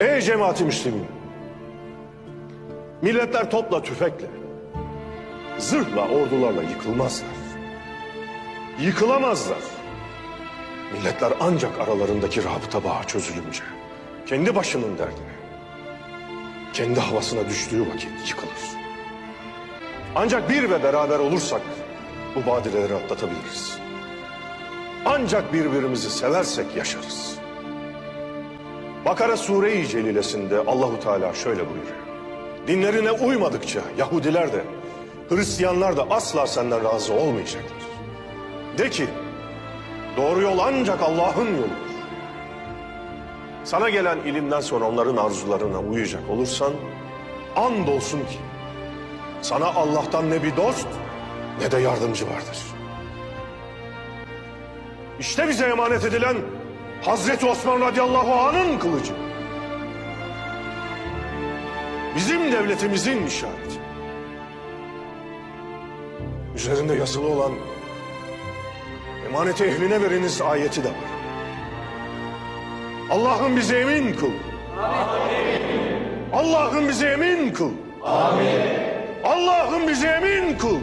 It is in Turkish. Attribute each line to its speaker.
Speaker 1: Ey cemaati Müslümin! Milletler topla tüfekle, zırhla ordularla yıkılmazlar. Yıkılamazlar. Milletler ancak aralarındaki rabıta bağı çözülünce, kendi başının derdine, kendi havasına düştüğü vakit yıkılır. Ancak bir ve beraber olursak bu badireleri atlatabiliriz. Ancak birbirimizi seversek yaşarız. Bakara Sure-i Celilesinde Allahu Teala şöyle buyuruyor. Dinlerine uymadıkça Yahudiler de Hristiyanlar da asla senden razı olmayacaklar. De ki doğru yol ancak Allah'ın yoludur. Sana gelen ilimden sonra onların arzularına uyacak olursan andolsun ki sana Allah'tan ne bir dost ne de yardımcı vardır. İşte bize emanet edilen Hazreti Osman radıyallahu anh'ın kılıcı. Bizim devletimizin işareti. Üzerinde yazılı olan emaneti ehline veriniz ayeti de var. Allah'ım bizi emin kıl. Allah'ım bizi emin kıl. Allah'ım bizi emin kıl.